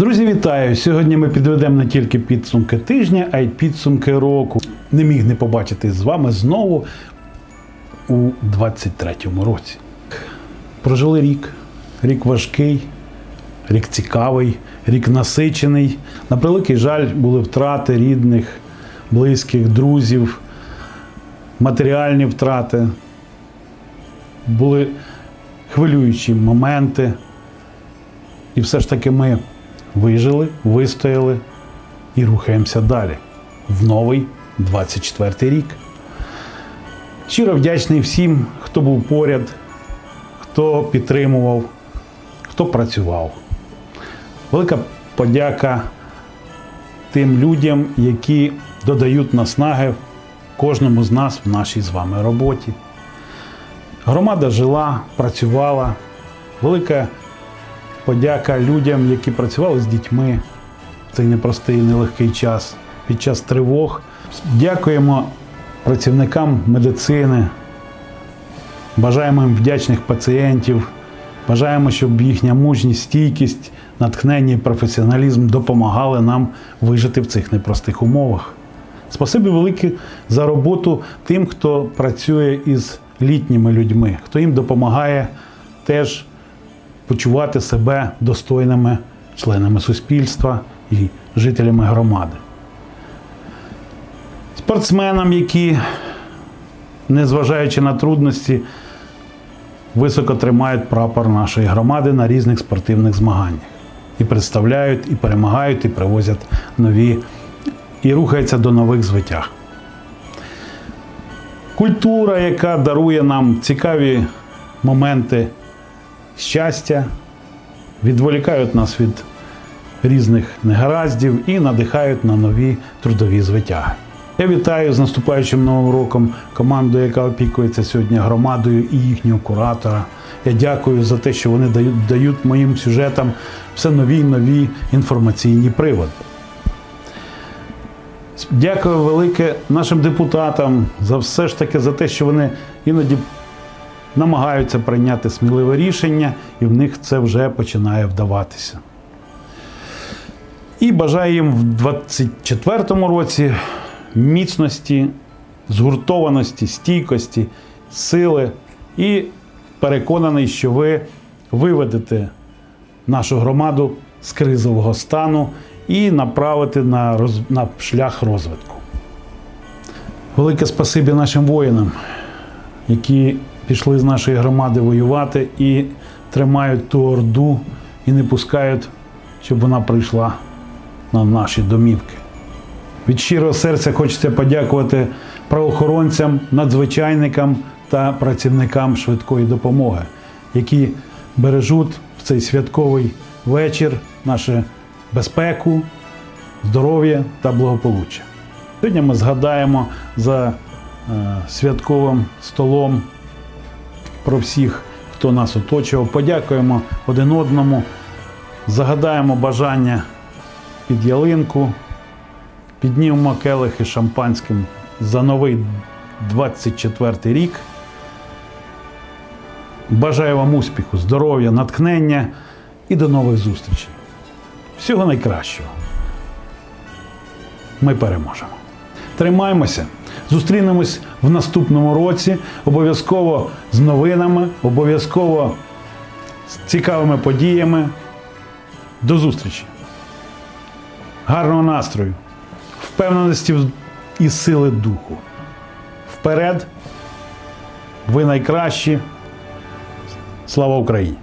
Друзі, вітаю! Сьогодні ми підведемо не тільки підсумки тижня, а й підсумки року. Не міг не побачити з вами знову у 23-му році. Прожили рік. Рік важкий, рік цікавий, рік насичений. На превеликий жаль, були втрати рідних, близьких, друзів, матеріальні втрати. Були хвилюючі моменти. І все ж таки ми вижили, вистояли і рухаємося далі в новий 24 рік. Щиро вдячний всім, хто був поряд, хто підтримував, хто працював. Велика подяка тим людям, які додають наснаги кожному з нас в нашій з вами роботі. Громада жила, працювала. Велика подяка людям, які працювали з дітьми в цей непростий нелегкий час під час тривог. Дякуємо працівникам медицини. Бажаємо їм вдячних пацієнтів. Бажаємо, щоб їхня мужність, стійкість, натхнення і професіоналізм допомагали нам вижити в цих непростих умовах. Спасибі велике за роботу тим, хто працює із літніми людьми, хто їм допомагає теж почувати себе достойними членами суспільства і жителями громади. Спортсменам, які, незважаючи на трудності, високо тримають прапор нашої громади на різних спортивних змаганнях. І представляють, і перемагають, і привозять нові, і рухаються до нових звитяг. Культура, яка дарує нам цікаві моменти щастя, відволікають нас від різних негараздів і надихають на нові трудові звитяги. Я вітаю з наступаючим новим роком команду, яка опікується сьогодні громадою і їхнього куратора. Я дякую за те, що вони дають, дають моїм сюжетам все нові й нові інформаційні приводи. Дякую велике нашим депутатам за все ж таки за те, що вони іноді намагаються прийняти сміливе рішення, і в них це вже починає вдаватися. І бажаю їм в 2024 році міцності, згуртованості, стійкості, сили і переконаний, що ви виведете нашу громаду з кризового стану і направите на, роз... на шлях розвитку. Велике спасибі нашим воїнам, які пішли з нашої громади воювати і тримають ту орду і не пускають, щоб вона прийшла на наші домівки. Від щирого серця хочеться подякувати правоохоронцям, надзвичайникам та працівникам швидкої допомоги, які бережуть в цей святковий вечір нашу безпеку, здоров'я та благополуччя. Сьогодні ми згадаємо за е, святковим столом про всіх, хто нас оточував. Подякуємо один одному, загадаємо бажання під ялинку, піднімемо келихи шампанським за новий 24 рік. Бажаю вам успіху, здоров'я, натхнення і до нових зустрічей. Всього найкращого. Ми переможемо. Тримаймося. Зустрінемось в наступному році. Обов'язково з новинами, обов'язково з цікавими подіями. До зустрічі. Гарного настрою, впевненості і сили духу. Вперед! Ви найкращі. Слава Україні!